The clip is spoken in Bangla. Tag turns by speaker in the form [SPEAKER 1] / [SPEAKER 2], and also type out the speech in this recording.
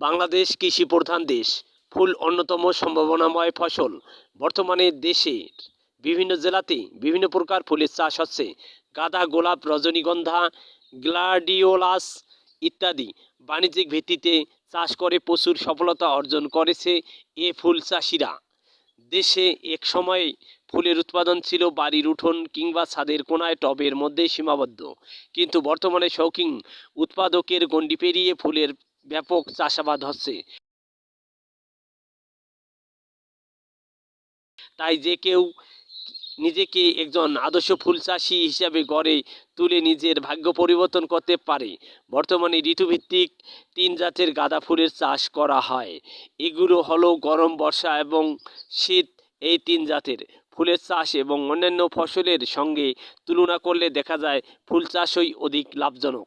[SPEAKER 1] বাংলাদেশ কৃষি প্রধান দেশ, ফুল অন্যতম সম্ভাবনাময় ফসল। বর্তমানে দেশের বিভিন্ন জেলাতে বিভিন্ন প্রকার ফুলের চাষ হচ্ছে। গাঁদা গোলাপ, রজনীগন্ধা, গ্লাডিওলাস ইত্যাদি বাণিজ্যিক ভিত্তিতে চাষ করে প্রচুর সফলতা অর্জন করেছে এ ফুল চাষিরা। দেশে এক সময় ফুলের উৎপাদন ছিল বাড়ির উঠোন কিংবা ছাদের কোনায় টবের মধ্যে সীমাবদ্ধ। কিন্তু বর্তমানে শৌখিন উৎপাদকের গণ্ডি পেরিয়ে ফুলের ব্যাপক চাষাবাদ হচ্ছে। তাই যে কেউ নিজেকে একজন আদর্শ ফুল চাষি হিসাবে গড়ে তুলে নিজের ভাগ্য পরিবর্তন করতে পারে। বর্তমানে ঋতুভিত্তিক তিন জাতের গাঁদা ফুলের চাষ করা হয়। এগুলো হলো গরম, বর্ষা এবং শীত এই তিন জাতের। ফুলের চাষ এবং অন্যান্য ফসলের সঙ্গে তুলনা করলে দেখা যায় ফুল চাষই অধিক লাভজনক।